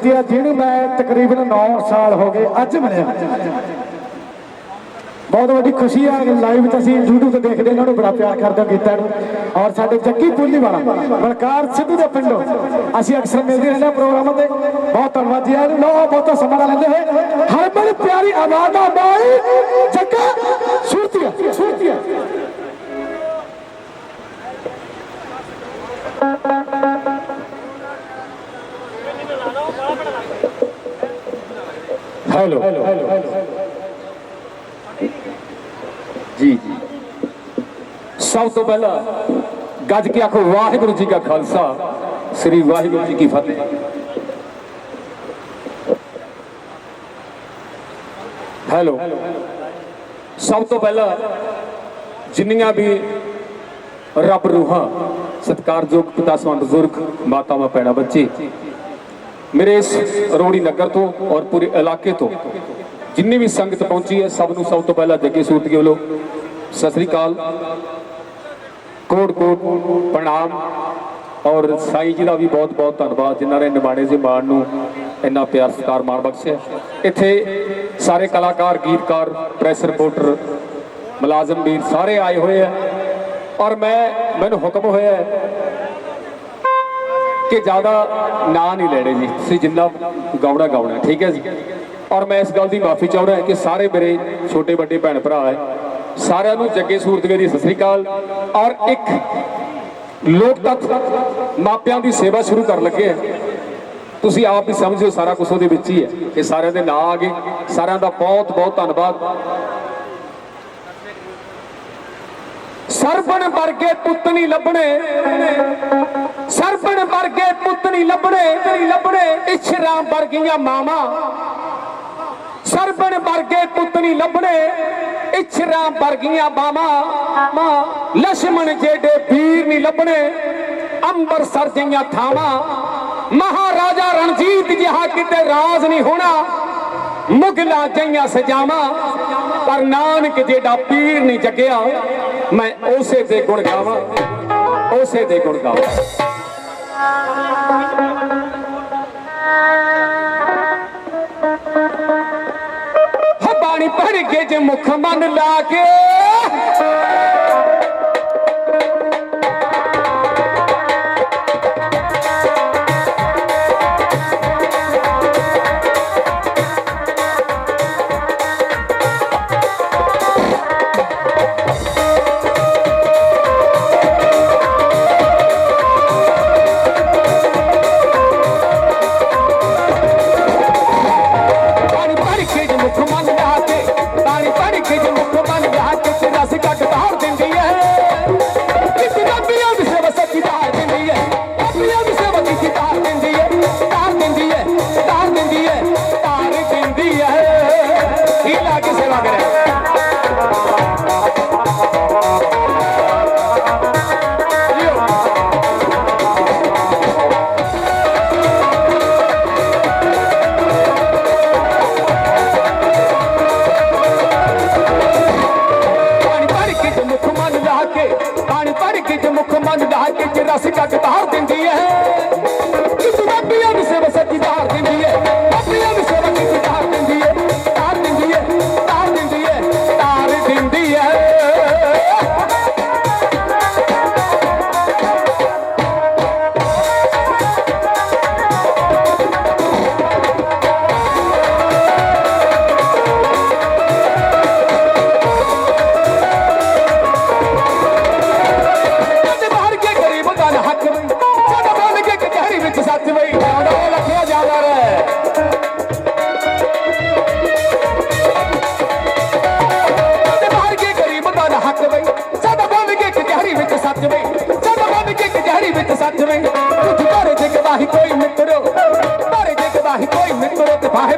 ਸੂਰਤੀਆ ਜਿਹਨੂੰ ਮੈਂ ਤਕਰੀਬਨ 9 ਸਾਲ ਹੋ ਗਏ, ਅੱਜ ਮਿਲਿਆ ਬਹੁਤ ਵੱਡੀ ਖੁਸ਼ੀ ਆ ਲਾਈਵ ਤੇ ਅਸੀਂ YouTube ਤੇ ਦੇਖਦੇ ਇਹਨਾਂ ਨੂੰ ਬੜਾ ਪਿਆਰ ਕਰਦੇ ਗੀਤਾਂ ਨੂੰ। ਔਰ ਸਾਡੇ ਜੱਗੀ ਪੁੱਲੀ ਵਾਲਾ ਬਲਕਾਰ ਸਿੱਧੂ ਦੇ ਪਿੰਡੋਂ। ਅਸੀਂ ਅਕਸਰ ਮਿਲਦੇ ਰਹਿੰਦੇ ਹਾਂ ਪ੍ਰੋਗਰਾਮਾਂ ਤੇ। ਬਹੁਤ ਧੰਨਵਾਦ ਜੀ ਆਇਆਂ ਨੂੰ। ਲੋ ਬਹੁਤਾ ਸਮਾਂ ਲੈਂਦੇ ਹੋਏ। ਹਰਮਨ ਪਿਆਰੀ ਆਵਾਜ਼ ਦਾ ਮਾਈ ਜੱਗਾ, ਸੂਰਤੀਆ ਸੂਰਤੀਆ। ਹੈਲੋ ਜੀ ਜੀ। ਸਭ ਤੋਂ ਪਹਿਲਾਂ ਗੱਜ ਕੇ ਆਖੋ ਵਾਹਿਗੁਰੂ ਜੀ ਕਾ ਖਾਲਸਾ, ਸ੍ਰੀ ਵਾਹਿਗੁਰੂ ਜੀ ਕੀ ਫਤਿਹ। ਹੈਲੋ ਸਭ ਤੋਂ ਪਹਿਲਾਂ ਜਿੰਨੀਆਂ ਵੀ ਰੱਬ ਰੂਹਾਂ, ਸਤਿਕਾਰਯੋਗ ਪਿਤਾ ਸਵੰਦ ਬਜ਼ੁਰਗ, ਮਾਤਾਵਾਂ ਪੈਣਾ ਬੱਚੇ ਮੇਰੇ ਇਸ ਰੋੜੀ ਨਗਰ ਤੋਂ ਔਰ ਪੂਰੇ ਇਲਾਕੇ ਤੋਂ ਜਿੰਨੀ ਵੀ ਸੰਗਤ ਪਹੁੰਚੀ ਹੈ, ਸਭ ਨੂੰ ਸਭ ਤੋਂ ਪਹਿਲਾਂ ਜੱਗੇ ਸੂਤ ਵੱਲੋਂ ਸਤਿ ਸ੍ਰੀ ਅਕਾਲ। ਕੋਟ ਕੋਟ ਪ੍ਰਣਾਮ। ਔਰ ਸਾਈ ਜੀ ਦਾ ਵੀ ਬਹੁਤ ਬਹੁਤ ਧੰਨਵਾਦ, ਜਿਨ੍ਹਾਂ ਨੇ ਨਿਮਾਣੇ ਜੀ ਮਾਣ ਨੂੰ ਇੰਨਾ ਪਿਆਰ, ਸਤਿਕਾਰ, ਮਾਣ ਬਖਸ਼ਿਆ। ਇੱਥੇ ਸਾਰੇ ਕਲਾਕਾਰ, ਗੀਤਕਾਰ, ਪ੍ਰੈਸ ਰਿਪੋਰਟਰ, ਮੁਲਾਜ਼ਮ ਵੀਰ ਸਾਰੇ ਆਏ ਹੋਏ ਆ। ਔਰ ਮੈਂ, ਮੈਨੂੰ ਹੁਕਮ ਹੋਇਆ ਕਿ ਜ਼ਿਆਦਾ ਨਾਂ ਨਹੀਂ ਲੈਣੇ ਜੀ। ਤੁਸੀਂ ਜਿੰਨਾ ਗਾਉਣਾ ਗਾਉਣਾ ਠੀਕ ਹੈ ਜੀ? ਔਰ ਮੈਂ ਇਸ ਗੱਲ ਦੀ ਮਾਫੀ ਚਾਹੁੰਦਾ ਕਿ ਸਾਰੇ ਮੇਰੇ ਛੋਟੇ ਵੱਡੇ ਭੈਣ ਭਰਾ ਹੈ, ਸਾਰਿਆਂ ਨੂੰ ਜੱਗੇ ਸੂਰਤਗੇ ਦੀ ਸਤਿ ਸ੍ਰੀ ਅਕਾਲ। ਔਰ ਇੱਕ ਲੋਕ ਤੱਕ ਮਾਪਿਆਂ ਦੀ ਸੇਵਾ ਸ਼ੁਰੂ ਕਰਨ ਲੱਗੇ ਹਾਂ। ਤੁਸੀਂ ਆਪ ਹੀ ਸਮਝੋ ਸਾਰਾ ਕੁਝ ਉਹਦੇ ਵਿੱਚ ਹੀ ਹੈ। ਕਿ ਸਾਰਿਆਂ ਦੇ ਨਾਂ ਆ ਗਏ। ਸਾਰਿਆਂ ਦਾ ਬਹੁਤ ਬਹੁਤ ਧੰਨਵਾਦ। ਸਰਬਣ ਵਰਗੇ ਪੁੱਤ ਨਹੀਂ ਲੱਭਣੇ। ਸਰਬਣ ਵਰਗੇ ਪੁੱਤ ਨਹੀਂ ਲੱਭਣੇ। ਲੱਭਣੇ ਇਸ਼ਰਾਮ ਵਰਗੀਆਂ ਮਾਵਾਂ। ਸਰਬਣ ਵਰਗੇ ਪੁੱਤ ਨਹੀਂ ਲੱਭਣੇ। ਇਸ਼ਰਾਮ ਵਰਗੀਆਂ ਬਾਵਾਂ। ਮਾਂ ਲక్ష్ਮਣ ਜਿਹੜੇ ਵੀਰ ਨਹੀਂ ਲੱਭਣੇ। ਅੰਬਰਸਰ ਜਿਹੀਆਂ ਥਾਵਾਂ। ਮਹਾਰਾਜਾ ਰਣਜੀਤ ਜਿਹਾ ਕਿਤੇ ਰਾਜ ਨਹੀਂ ਹੋਣਾ। ਮੁਗਲਾ ਜਈਆਂ ਸਜਾਵਾਂ। ਪਰ ਨਾਨਕ ਜਿਹੜਾ ਪੀਰ ਨਹੀਂ ਜਗਿਆ, ਮੈਂ ਉਸੇ ਦੇ ਗੁਣ ਗਾਵਾਂ, ਉਸੇ ਦੇ ਗੁਣ ਗਾਵਾਂ। ਹੋ ਬਾਣੀ ਪੜ ਕੇ ਜੇ ਮੁਖ ਮਨ ਲਾ ਕੇ ਬੋਲ ਵਿੱਚ ਸੱਚ ਵਈ ਕੁਝ ਬਾਰੇ ਜੇ ਗਵਾਹੀ ਕੋਈ ਮਿੱਤਰੋ। ਬਾਰੇ ਜੇ ਗਵਾਹੀ ਕੋਈ ਮਿੱਤਰੋ ਤੇ ਫਾਹੇ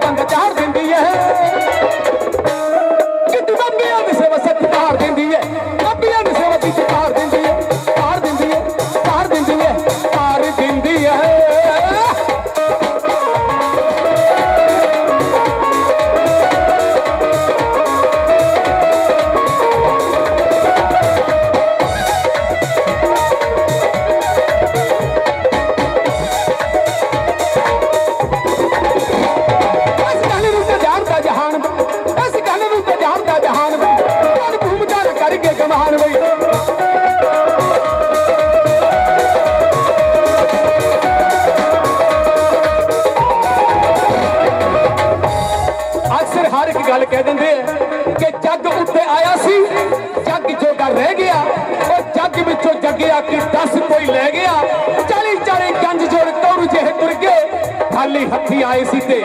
ਵਿੱਚੋਂ ਕਿ 10 ਕੋਈ ਲੈ ਗਿਆ? ਚਾਲੀ ਚਾਲੀ ਗੰਜ ਜੋੜ ਕੌਰੂ ਜਿਹੇ ਤੁਰ ਗਏ। ਖਾਲੀ ਹੱਥੀ ਆਏ ਸੀ ਤੇ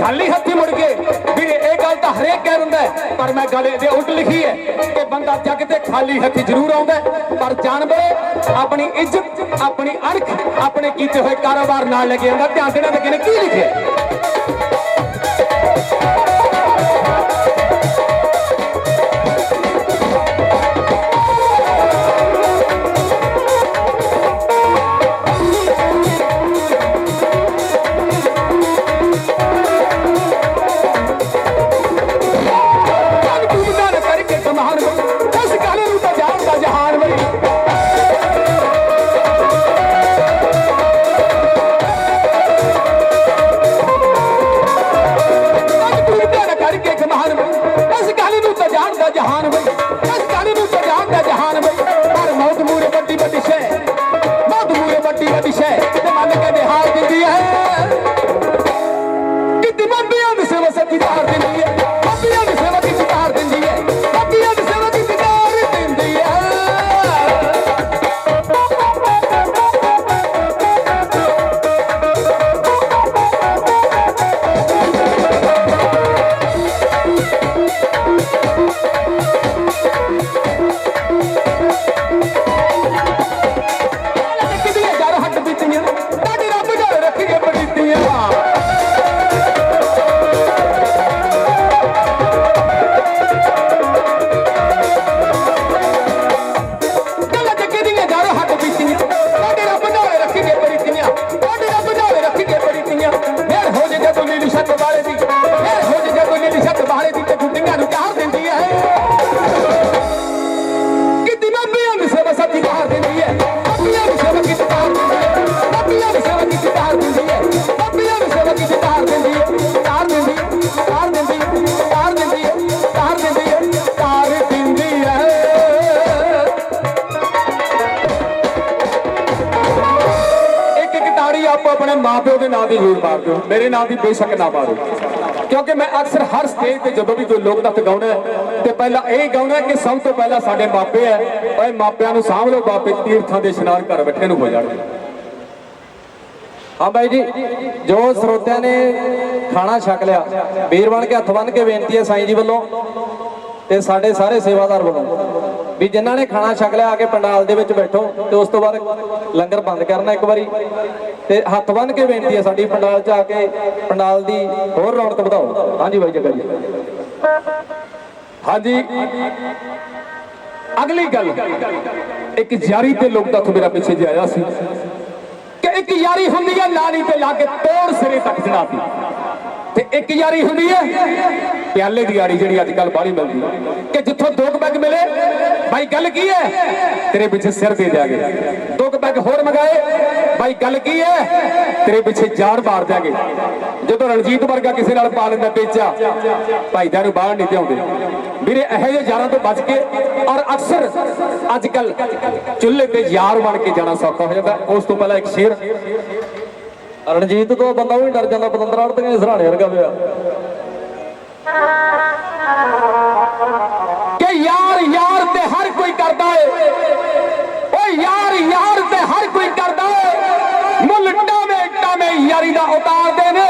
ਖਾਲੀ ਹੱਥੀ ਮੁੜ ਗਏ। ਵੀਰੇ, ਇਹ ਗੱਲ ਤਾਂ ਹਰੇਕ ਕਹਿ ਦਿੰਦਾ ਪਰ ਮੈਂ ਗੱਲ ਇਹਦੇ ਉਲਟ ਲਿਖੀ ਹੈ ਕਿ ਬੰਦਾ ਜੱਗ ਤੇ ਖਾਲੀ ਹੱਥੀ ਜ਼ਰੂਰ ਆਉਂਦਾ ਪਰ ਜਾਨਵਰ, ਆਪਣੀ ਇੱਜ਼ਤ, ਆਪਣੀ ਅਣਖ ਆਪਣੇ ਕੀਤੇ ਹੋਏ ਕਾਰੋਬਾਰ ਨਾਲ ਲੈ ਕੇ ਆਉਂਦਾ, ਧਿਆਨ ਦੇਣਾ ਤੇ ਕਿਨੇ ਕੀ ਲਿਖਿਆ? ਦੀ ਜ਼ਰੂਰ ਮਾਰ ਦਿਓ। ਮੇਰੇ ਨਾਂ ਦੀ ਬੇਸ਼ੱਕ ਨਾ ਮਾਰੋ ਕਿਉਂਕਿ ਮੈਂ ਅਕਸਰ ਹਰ ਸਟੇਜ ਤੇ ਜਦੋਂ ਵੀ ਕੋਈ ਲੋਕ ਤੱਕ ਗਾਉਣਾ ਤੇ ਪਹਿਲਾਂ ਇਹ ਗਾਉਣਾ ਕਿ ਸਭ ਤੋਂ ਪਹਿਲਾਂ ਸਾਡੇ ਮਾਪੇ ਹੈ, ਓਏ ਮਾਪਿਆਂ ਨੂੰ ਸਾਂਭ ਲਓ ਬਾਪੇ ਤੀਰਥਾਂ ਦੇ ਇਸ਼ਨਾਨ ਘਰ ਬੈਠੇ ਨੂੰ ਹੋ ਜਾਣਗੇ। ਹਾਂ ਬਾਈ ਜੀ, ਜੋ ਸਰੋਤਿਆਂ ਨੇ ਖਾਣਾ ਛਕ ਲਿਆ ਵੀਰ ਬਣ ਕੇ ਹੱਥ ਬੰਨ ਕੇ ਬੇਨਤੀ ਹੈ ਸਾਈਂ ਜੀ ਵੱਲੋਂ, ਤੇ ਸਾਡੇ ਸਾਰੇ ਸੇਵਾਦਾਰ ਵੱਲੋਂ। ਵੀ ਜਿਨ੍ਹਾਂ ਨੇ ਖਾਣਾ ਛਕ ਲਿਆ ਆ ਕੇ ਪੰਡਾਲ ਦੇ ਵਿੱਚ ਬੈਠੋ ਤੇ ਉਸ ਤੋਂ ਬਾਅਦ ਲੰਗਰ ਬੰਦ ਕਰਨਾ ਇੱਕ ਵਾਰੀ। ਤੇ ਹੱਥ ਬੰਨ ਕੇ ਬੇਨਤੀ ਹੈ ਸਾਡੀ ਪੰਡਾਲ 'ਚ ਆ ਕੇ ਪੰਡਾਲ ਦੀ ਹੋਰ ਰੌਣਕ ਵਧਾਓ। ਹਾਂਜੀ ਬਾਈ ਜੱਗਾ ਜੀ। ਹਾਂਜੀ। ਅਗਲੀ ਗੱਲ। ਇੱਕ ਯਾਰੀ ਤੇ ਲੋਕ ਤੱਕ ਮੇਰਾ ਪਿੱਛੇ ਜੇ ਆਇਆ ਸੀ ਕਿ ਇੱਕ ਯਾਰੀ ਹੁੰਦੀ ਹੈ ਨਾਲੀ ਤੇ ਲਾ ਕੇ ਤੋੜ ਸਿਰੇ ਤੱਕ ਚੜਾਤੀ ਤੇ ਇੱਕ ਯਾਰੀ ਹੁੰਦੀ ਹੈ ਪਿਆਲੇ ਦੀ ਆੜੀ ਜਿਹੜੀ ਅੱਜ ਕੱਲ ਬਾਹਲੀ ਮਿਲਦੀ ਹੈ। ਕਿ ਜਿੱਥੋਂ ਦੋ ਕੁ ਬੈਗ ਮਿਲੇ ਭਾਈ ਗੱਲ ਕੀ ਹੈ? ਤੇਰੇ ਪਿੱਛੇ ਸਿਰ ਦੇ ਦਿਆਂਗੇ। ਦੋ ਕੁ ਬੈਗ ਹੋਰ ਮਗਾਏ ਭਾਈ ਗੱਲ ਕੀ ਹੈ? ਤੇਰੇ ਪਿੱਛੇ ਜਾਨ ਮਾਰ ਦਿਆਂਗੇ। ਜਦੋਂ ਰਣਜੀਤ ਵਰਗਾ ਕਿਸੇ ਨਾਲ ਪਾ ਲੈਂਦਾ ਪੇਚਾ ਭਾਈਦਾਂ ਨੂੰ ਬਾਹਰ ਨਹੀਂ ਧਿਆਉਂਦੇ ਵੀਰੇ, ਇਹੋ ਜਿਹੇ ਯਾਰਾਂ ਤੋਂ ਬਚ ਕੇ ਔਰ ਅਕਸਰ ਅੱਜ ਕੱਲ ਚੁੱਲ੍ਹੇ ਤੇ ਯਾਰ ਬਣ ਕੇ ਜਾਣਾ ਸੌਖਾ ਹੋ ਜਾਂਦਾ। ਉਸ ਤੋਂ ਪਹਿਲਾਂ ਇੱਕ ਸ਼ੇਰ। ਰਣਜੀਤ ਤੋਂ ਬੰਦਾ ਉਹ ਹੀ ਡਰ ਜਾਂਦਾ, ਪਤੰਦਰ ਆੜਤੀਆਂ ਦੇ ਸਰਾਣੇ ਵਰਗਾ ਪਿਆ। ਕਿ ਯਾਰ ਯਾਰ ਤੇ ਹਰ ਕੋਈ ਕਰਦਾ ਏ ਓ ਯਾਰ ਯਾਰ ਤੇ ਹਰ ਕੋਈ ਕਰਦਾ ਏ ਮੁੱਲ ਟਾਵੇਂ ਟਾਵੇਂ ਯਾਰੀ ਦਾ ਉਤਾਰਦੇ ਨੇ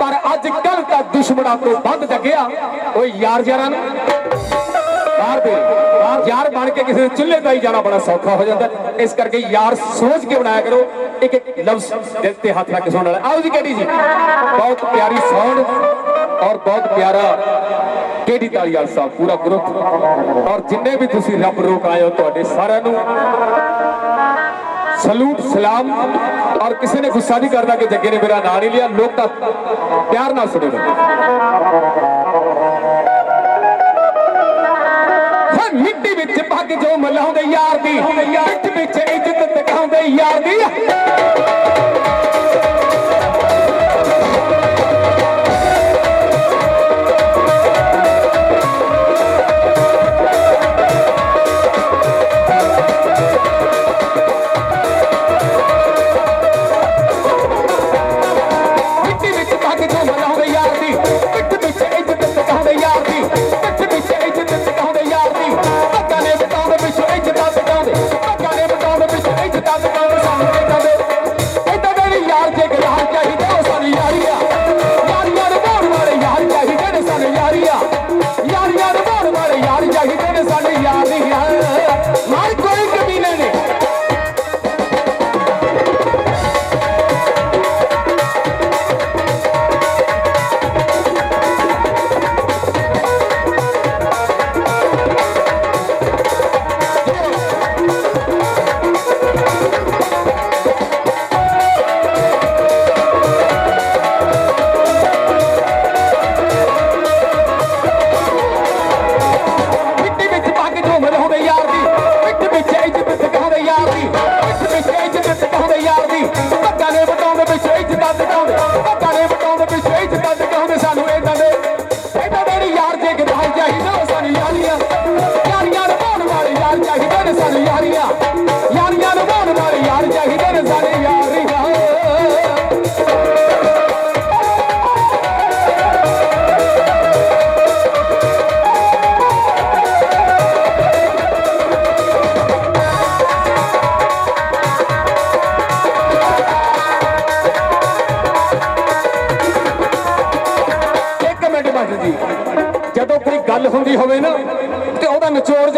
ਪਰ ਅੱਜ ਕੱਲ ਤਾਂ ਦੁਸ਼ਮਣਾਂ ਤੋਂ ਵੱਧ ਜਗਿਆ ਓ ਯਾਰ ਯਾਰਾਂ ਨੂੰ ਬਾਹਰ ਦੇ ਯਾਰ ਯਾਰ ਬਣ ਕੇ ਕਿਸੇ ਦੇ ਚੁੱਲ੍ਹੇ ਤੇ ਹੀ ਜਾਣਾ ਬੜਾ ਸੌਖਾ ਹੋ ਜਾਂਦਾ ਹੈ। ਇਸ ਕਰਕੇ ਯਾਰ ਸੋਚ ਕੇ ਬਣਾਇਆ ਕਰੋ ਇੱਕ ਇੱਕ ਲਫ਼ਜ਼ ਦਿਲ ਤੇ ਹੱਥ ਰੱਖ ਕੇ ਸੁਣਨ ਵਾਲਾ ਆਓ ਜੀ ਕੇਡੀ ਜੀ ਬਹੁਤ ਪਿਆਰੀ ਸਾਊਂਡ ਔਰ ਬਹੁਤ ਪਿਆਰਾ ਕੇਡੀ ਤਾਲੀਵਾਲ ਸਾਹਿਬ, ਪੂਰਾ ਗਰੁੱਪ। ਔਰ ਜਿੰਨੇ ਵੀ ਤੁਸੀਂ ਰੱਬ ਰੋਕ ਆਏ ਹੋ ਤੁਹਾਡੇ ਸਾਰਿਆਂ ਨੂੰ ਸਲੂਟ, ਸਲਾਮ। ਔਰ ਕਿਸੇ ਨੇ ਗੁੱਸਾ ਨਹੀਂ ਕਰਦਾ ਕਿ ਜੱਗੇ ਨੇ ਮੇਰਾ ਨਾਂ ਨਹੀਂ ਲਿਆ, ਲੋਕ ਤਾਂ ਪਿਆਰ ਨਾਲ ਸੁਣੋ ਹਾਂ ਮਿੱਟੀ ਵਿੱਚ ਭੱਗ ਜੋ ਮਲਾਉਂਦੇ ਯਾਰ ਦੀ ਪਿੱਠ ਵਿੱਚ ਇੱਜ਼ਤ ਦਿਖਾਉਂਦੇ ਯਾਰ ਦੀ।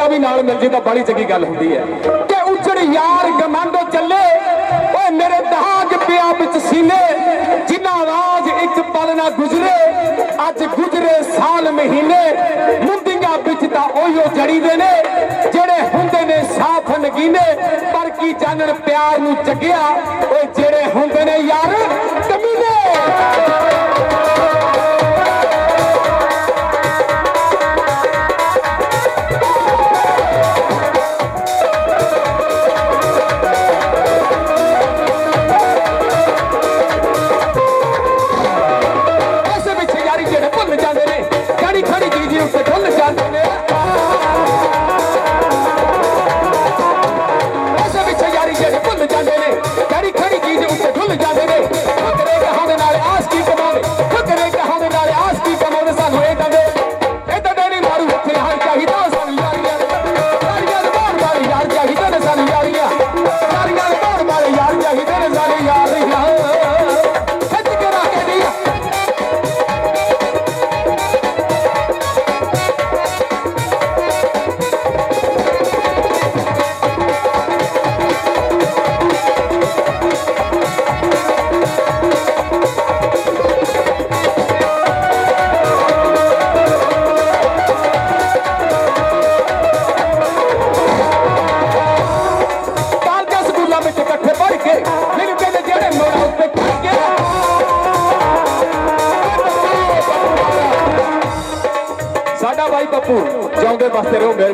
ਉਹਦਾ ਵੀ ਨਾਲ ਮਿਲ ਜੇ ਤਾਂ ਬੜੀ ਚੰਗੀ ਗੱਲ ਹੁੰਦੀ ਹੈ। ਕਿ ਉਜੜ ਯਾਰ ਗਮੰਡੋ ਚੱਲੇ, ਓਏ ਮੇਰੇ ਦਾਗ ਪਿਆ ਵਿੱਚ ਸੀਨੇ ਜਿਨ੍ਹਾਂ ਆਵਾਜ਼ ਇੱਕ ਪਲ ਨਾ ਗੁਜ਼ਰੇ, ਅੱਜ ਗੁਜ਼ਰੇ ਸਾਲ ਮਹੀਨੇ ਮੁੰਦੀਆਂ ਵਿੱਚ ਤਾਂ ਉਹੀਓ ਜੜੀ ਦੇ ਨੇ, ਜਿਹੜੇ ਹੁੰਦੇ ਨੇ ਸਾਫ਼ ਨਗੀਨੇ, ਪਰ ਕੀ ਜਾਣਨ ਪਿਆਰ ਨੂੰ ਚੱਗਿਆ ਓਏ ਜਿਹੜੇ ਹੁੰਦੇ ਨੇ ਯਾਰ ਕਮੀਨੇ।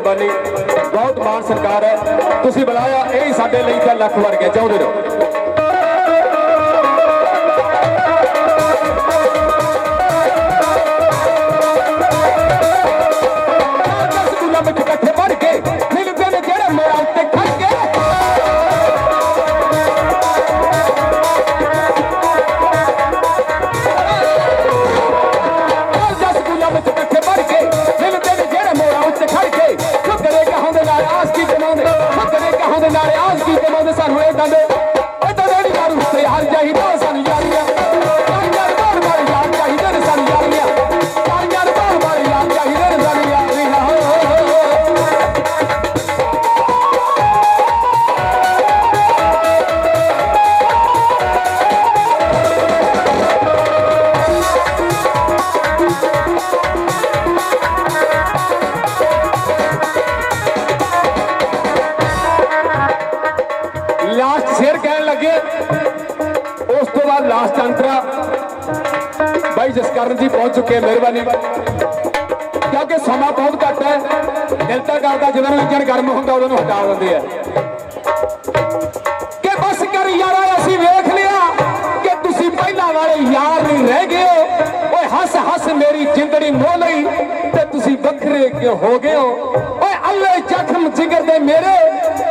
ਮਿਹਰਬਾਨੀ। ਬਹੁਤ ਮਾਣ ਸਰਕਾਰ ਹੈ। ਤੁਸੀਂ ਬੁਲਾਇਆ, ਇਹ ਹੀ ਸਾਡੇ ਲਈ ਤਾਂ ਲੱਖ ਵਰਗੇ ਚਾਹੁੰਦੇ ਰਹੋ। ਬਾਈ ਜੀ ਪਹੁੰਚ ਚੁੱਕੇ ਮਿਹਰਬਾਨੀ। ਕਿਉਂਕਿ ਸਮਾਂ ਬਹੁਤ ਘੱਟ ਹੈ, ਦਿਲ ਤਾਂ ਕਰਦਾ ਜਦੋਂ ਇੰਜਣ ਗਰਮ ਹੁੰਦਾ, ਉਦੋਂ ਨੂੰ ਹਟਾ ਦਿੰਦੇ ਆ ਕਿ ਬਸ ਕਰ ਯਾਰਾ, ਅਸੀਂ ਵੇਖ ਲਿਆ ਕਿ ਤੁਸੀਂ ਪਹਿਲਾਂ ਵਾਲੇ ਯਾਰ ਨਹੀਂ ਰਹਿ ਗਏ। ਹੋ ਓਏ ਹੱਸ ਹੱਸ ਮੇਰੀ ਜਿੰਦੜੀ ਮੋਹ ਲਈ, ਤੇ ਤੁਸੀਂ ਵੱਖਰੇ ਕਿਉਂ ਹੋ ਗਏ ਹੋ? ਓਏ ਅੱਲੇ ਜ਼ਖਮ ਜਿਗਰ ਦੇ ਮੇਰੇ,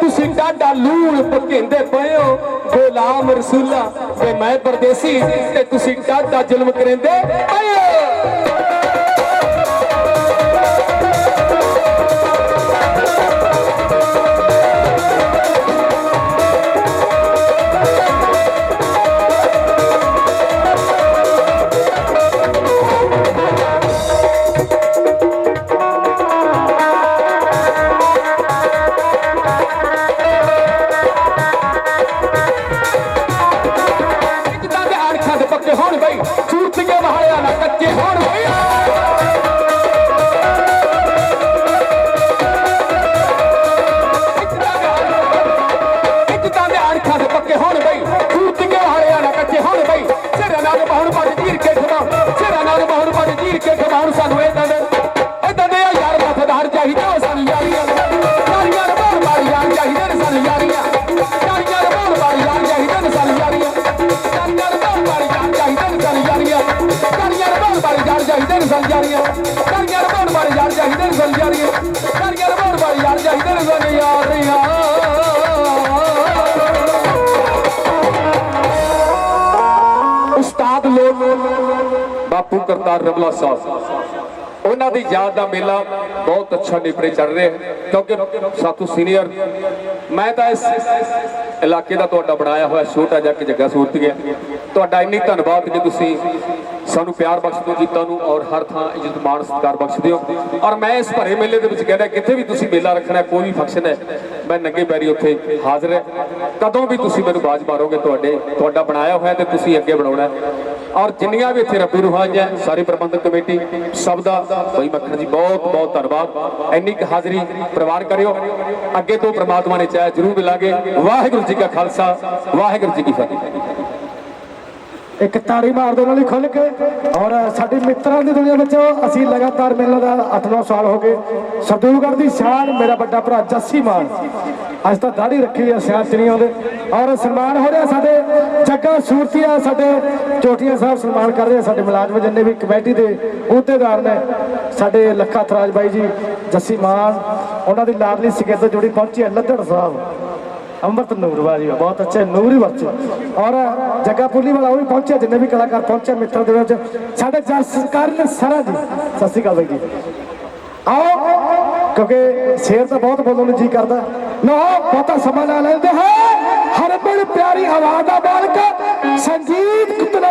ਤੁਸੀਂ ਡਾਡਾ ਲੂਣ ਪਕੇਂਦੇ ਪਏ ਹੋ। ਗੁਲਾਮ ਰਸੂਲਾ ਤੇ ਮੈਂ ਪਰਦੇਸੀ ਤੇ ਤੁਸੀਂ ਡਾਡਾ ਜ਼ੁਲਮ ਕਰਿੰਦੇ। ਪਏ ਚਾਹੀਦੇ ਨੇ ਸਾਨੂੰ ਯਾਰੀਆਂ ਯਾਰੀਆਂ ਬਾਰ ਬਾਰ ਯਾਰ ਚਾਹੀਦੇ ਨੇ ਸਾਨੂੰ ਯਾਰੀਆਂ ਯਾਰੀਆਂ ਬਾਰ ਬਾਰ ਯਾਰ ਚਾਹੀਦੇ ਨੇ ਸਾਨੂੰ ਯਾਰੀਆਂ ਉਸਤਾਦ ਲੋਕ, ਬਾਪੂ ਕਰਤਾਰ ਰਮਲਾ ਸਾਹਿਬ, ਉਹਨਾਂ ਦੀ ਯਾਦ ਦਾ ਮੇਲਾ ਬਹੁਤ ਅੱਛਾ ਨਿਪਰੇ ਚੜ ਰਿਹਾ ਹੈ। ਕਿਉਂਕਿ ਸਾਥੋਂ ਸੀਨੀਅਰ, ਮੈਂ ਤਾਂ ਇਸ ਇਲਾਕੇ ਦਾ ਤੁਹਾਡਾ ਬਣਾਇਆ ਹੋਇਆ ਛੋਟਾ ਜਿਹਾ ਕਿ ਜੱਗਾ ਸੂਰਤ ਗਿਆ ਤੁਹਾਡਾ ਇੰਨੀ ਧੰਨਵਾਦ ਕਿ ਤੁਸੀਂ ਸਾਨੂੰ ਪਿਆਰ ਬਖਸ਼ਦੇ ਹੋ ਜੀਤਾਂ ਨੂੰ ਔਰ ਹਰ ਥਾਂ ਇੱਜ਼ਤ ਮਾਣ ਸਤਿਕਾਰ ਬਖਸ਼ਦੇ ਹੋ। ਔਰ ਮੈਂ ਇਸ ਭਰੇ ਮੇਲੇ ਦੇ ਵਿੱਚ ਕਹਿੰਦਾ ਕਿੱਥੇ ਵੀ ਤੁਸੀਂ ਮੇਲਾ ਰੱਖਣਾ ਕੋਈ ਵੀ ਫੰਕਸ਼ਨ ਹੈ, ਮੈਂ ਨੰਗੇ ਪੈਰੀ ਉੱਥੇ ਹਾਜ਼ਰ ਹੈ। ਕਦੋਂ ਵੀ ਤੁਸੀਂ ਮੈਨੂੰ ਬਾਜ਼ ਮਾਰੋਗੇ, ਤੁਹਾਡੇ, ਤੁਹਾਡਾ ਬਣਾਇਆ ਹੋਇਆ ਤੇ ਤੁਸੀਂ ਅੱਗੇ ਬਣਾਉਣਾ ਔਰ ਜਿੰਨੀਆਂ ਵੀ ਇੱਥੇ ਰੱਬੀ ਰੂਹਾਂ ਹੈ ਸਾਰੀ ਪ੍ਰਬੰਧਕ ਕਮੇਟੀ, ਸਭ ਦਾ ਬਈ ਮੱਖਣ ਜੀ, ਬਹੁਤ ਬਹੁਤ ਧੰਨਵਾਦ। ਇੰਨੀ ਕੁ ਹਾਜ਼ਰੀ ਪ੍ਰਵਾਨ ਕਰਿਓ। ਅੱਗੇ ਤੋਂ ਪ੍ਰਮਾਤਮਾ ਨੇ ਚਾਹਿਆ, ਜ਼ਰੂਰ ਮਿਲਾਂਗੇ। ਵਾਹਿਗੁਰੂ ਜੀ ਕਾ ਖਾਲਸਾ, ਵਾਹਿਗੁਰੂ ਜੀ ਕੀ ਫਤਿਹ। ਇੱਕ ਤਾੜੀ ਮਾਰਦੇ ਉਹਨਾਂ ਲਈ ਖੁੱਲ ਕੇ ਔਰ ਸਾਡੇ ਮਿੱਤਰਾਂ ਦੀ ਦੁਨੀਆ ਵਿੱਚ ਅਸੀਂ ਲਗਾਤਾਰ ਮਿਲਣ ਦਾ 8-9 ਸਾਲ ਹੋ ਗਏ। ਸਰਦੂਲਗੜ੍ਹ ਦੀ ਸ਼ਾਨ ਮੇਰਾ ਵੱਡਾ ਭਰਾ ਜੱਸੀ ਮਾਨ। ਅੱਜ ਤਾਂ ਦਾੜੀ ਰੱਖੀ ਆ ਸਿਆਸਤ ਨਹੀਂ ਆਉਂਦੇ ਔਰ ਸਨਮਾਨ ਹੋ ਰਿਹਾ ਸਾਡੇ ਜੱਗਾ ਸੂਰਤੀਆ ਸਾਡੇ ਚੋਟੀਆਂ ਸਾਹਿਬ ਸਨਮਾਨ ਕਰ ਰਹੇ ਆ, ਸਾਡੇ ਮੁਲਾਜ਼ਮ ਜਿੰਨੇ ਵੀ ਕਮੇਟੀ ਦੇ ਅਹੁਦੇਦਾਰ ਨੇ ਸਾਡੇ ਲੱਖਾ ਥਰਾਜ ਬਾਈ ਜੀ ਜੱਸੀ ਮਾਨ ਉਹਨਾਂ ਦੀ ਲਾਡਲੀ ਸਿਕੇਤ ਜੁੜੀ ਪਹੁੰਚੀ ਹੈ ਲੱਦੜ ਸਾਹਿਬ। ਅੰਮ੍ਰਿਤ ਨੂਰ ਵਾਲੀ ਬਹੁਤ ਅੱਛੇ, ਨੂਰੀ ਬੱਚੇ ਔਰ ਜੱਗਾ ਪੁੱਲੀ ਵਾਲਾ ਉਹ ਵੀ ਪਹੁੰਚਿਆ, ਜਿੰਨੇ ਵੀ ਕਲਾਕਾਰ ਪਹੁੰਚੇ ਮਿੱਤਰ ਦੇ ਵਿੱਚ। ਸਾਡੇ ਜਸਕਰਨ ਸਰਾ ਜੀ, ਸਤਿ ਸ਼੍ਰੀ ਅਕਾਲ ਬਾਈ ਜੀ। ਆਓ, ਕਿਉਂਕਿ ਸ਼ੇਰ ਤਾਂ ਬਹੁਤ ਬੋਲਣ ਨੂੰ ਜੀ ਕਰਦਾ। ਲੋ ਬਹੁਤਾ ਸਮਾਂ ਨਾ ਲੈਂਦੇ ਹੈ। ਹਰ ਬੜੀ ਪਿਆਰੀ ਆਵਾਜ਼ ਦਾ ਮਾਲਕ ਸੰਜੀਤ ਕੁੱਤਲਾ